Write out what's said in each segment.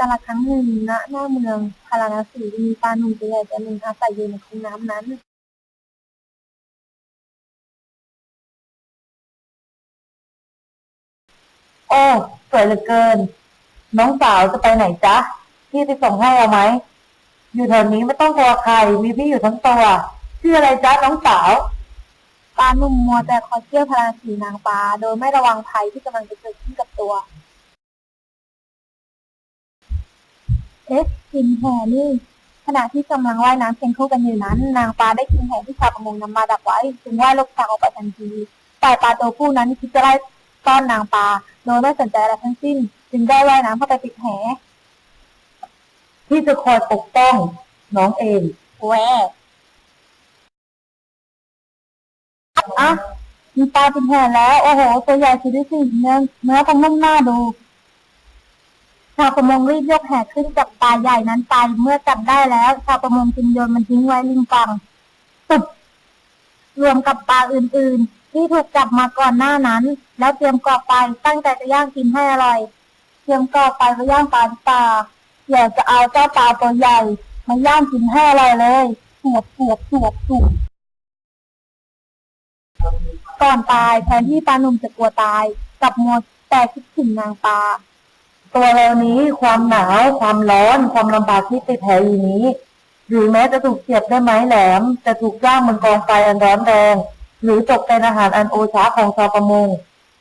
กาลครั้งหนึ่งณหน้าเมืองพาราณสีมีปลาหนุ่มตัวใหญ่ตัวหนึ่งอาศัยอยู่ในคูน้ำนั้นโอ้สวยเหลือเกิน น้องสาวจะไปไหนจ๊ะพี่ไปส่งให้เอาไหม อยู่แถวนี้ไม่ต้องกลัวใครมีพี่อยู่ทั้งตัวชื่ออะไรจ๊ะน้องสาวปลาหนุ่มมัวแต่คอยเที่ยวพาราณสีนางปลาโดยไม่ระวังภัยที่กำลังจะเกิดขึ้นกับตัว เอ๊ะกินแห่นี่ ขณะที่กำลังว่ายน้ำเคียงคู่กันอยู่นั้น นางปลาได้กินแห่ที่ชาวประมงนำมาดักไว้ จึงว่ายลกจากออกไปทันทีแต่ปลาตัวผู้นั้นคิดจะไล่ต้อนนางปลาโดยไม่สนใจอะไรทั้งสิ้น จึงได้ว่ายน้ำเข้าไปติดแหพี่จะคอยปกป้อง น้องเองแหวอะมีปลาติดแหแล้ว โอ้โห ตัวใหญ่สุดที่สิเนื้อเนื้อคงนุ่มหน้าดู ชาวประมงรีบยกแหขึ้นจากปลาใหญ่นั้นไป เมื่อจับได้แล้ว ชาวประมงจึงโยนมันทิ้งไว้ริมฝั่งตุบรวมกับปลาอื่นๆ ที่ถูกจับมาก่อนหน้านั้น แล้วเตรียมก่อไฟตั้งใจจะย่างกินให้อร่อย เตรียมก่อไฟไปย่างปลาป่าอยากจะเอาเจ้าปลาตัวใหญ่มาย่างกินให้อร่อยเลยสวบสวบสวบสวบก่อนตายแทนที่ปลาหนุ่มจะกลัวตายกลับมัวแต่คิดถึงนางปลา ตัวเรานี้ความหนาว ความร้อน ความลำบากที่ติดแผลอยู่นี้ หรือแม้จะถูกเสียบด้วยไม้แหลม จะถูกย่างบนกองไฟอันร้อนแรง หรือตกเป็นอาหารอันโอชาของชาวประมง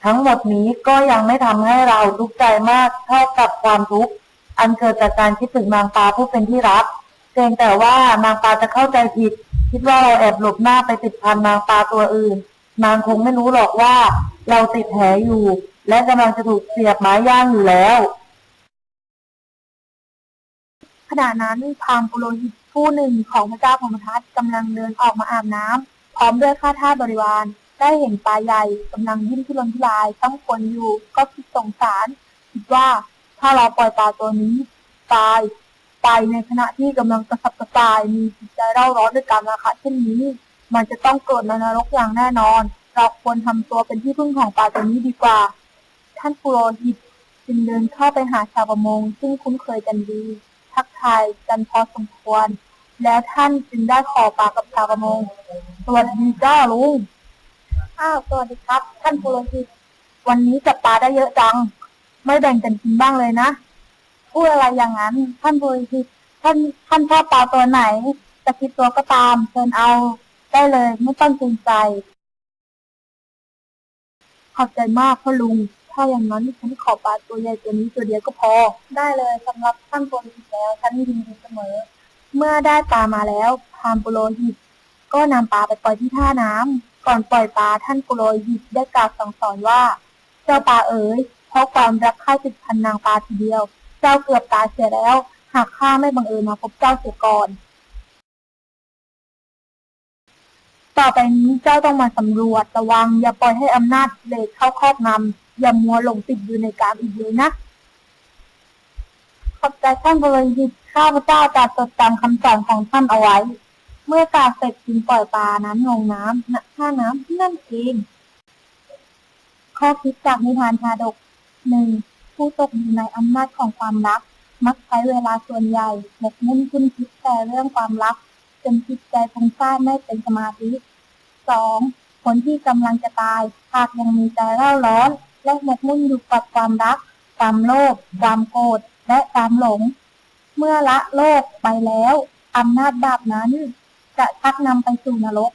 ทั้งหมดนี้ก็ยังไม่ทำให้เราทุกข์ใจมากเท่ากับความทุกข์อันเกิดจากการคิดถึงนางปลาผู้เป็นที่รักเพียงแต่ว่านางปลาจะเข้าใจผิด คิดว่าเราแอบหลบหน้าไปติดพันนางปลาตัวอื่น นางคงไม่รู้หรอกว่า เราติดแผลอยู่ และกำลังจะถูกเสียบไม้ย่างอยู่แล้ว ขณะนั้นพราหมณ์ปุโรหิตผู้หนึ่งของพระเจ้าพมทัตกำลังเดินออกมาอาบน้ำพร้อมด้วยข้าทาสบริวาร ได้เห็นปลาใหญ่กำลังดิ้นทุรนทุรายต้องคนอยู่ก็คิดสงสาร คิดว่าถ้าเราปล่อยปลาตัวนี้ ตายไปในขณะที่กำลังกระสับกระส่ายมีจิตใจเร่าร้อนด้วยการราคะเช่นนี้ มันจะต้องเกิดในนรกอย่างแน่นอน เราควรทำตัวเป็นที่พึ่งของปลาตัวนี้ดีกว่า ท่านปุโรหิตจึงเดินเข้าไปหาชาวประมงซึ่งคุ้นเคยกันดี ทักทายกันพอสมควร แล้วท่านจึงได้ขอปลากับชาวประมง สวัสดีจ้าลุง อ้าว สวัสดีครับ ท่านปุโรหิต วันนี้จับปลาได้เยอะจัง ไม่แบ่งกันกินบ้างเลยนะ พูดอะไรอย่างนั้น ท่านปุโรหิต ท่านท่านชอบปลาตัวไหนจะคิดตัวก็ตามเชิญเอาได้เลย ไม่ต้องเกรงใจ ขอบใจมากพ่อลุง ถ้าอย่างนั้นฉันขอปลาตัวใหญ่ตัวนี้ตัวเดียวก็พอ ได้เลยสำหรับท่านปุโรหิตแล้วฉันยินดีเสมอ เมื่อได้ปลามาแล้วพามณ์ปุโรหิตก็นำปลาไปปล่อยที่ท่าน้ำก่อนปล่อยปลาท่านปุโรหิตได้กล่าวสั่งสอนว่า เจ้าปลาเอ๋ยเพราะความรักใคร่ติดพันนางปลาทีเดียว เจ้าเกือบตายเสียแล้ว หากข้าไม่บังเอิญมาพบเจ้าเสียก่อน ต่อไปนี้เจ้าต้องมาสำรวจระวังอย่าปล่อยให้อำนาจเลสเข้าครอบงำ อย่ามัวหลงติดอยู่ในการอีกเลยนะขอบใจท่านบริหิตข้าพเจ้าจะจดจำคำสอนของท่านเอาไว้ เมื่อกาเสร็จจึงปล่อยปลานั้นลงน้ำณท่าน้ำนั่นเองข้อคิดจากนิทานชาดกหนึ่งผู้ตกอยู่ในอำนาจของความรัก มักใช้เวลาส่วนใหญ่หมกมุ่นคุ้นคิดแต่เรื่องความรักจนจิตใจฟุ้งซ่านไม่เป็นสมาธิสองคนที่กำลังจะตายหากยังมีใจเร่าร้อน และหมกมุ่นอยู่กับความรัก ความโลภ ความโกรธ และความหลง เมื่อละโลกไปแล้วอำนาจบาปนั้น จะชักนำไปสู่นรก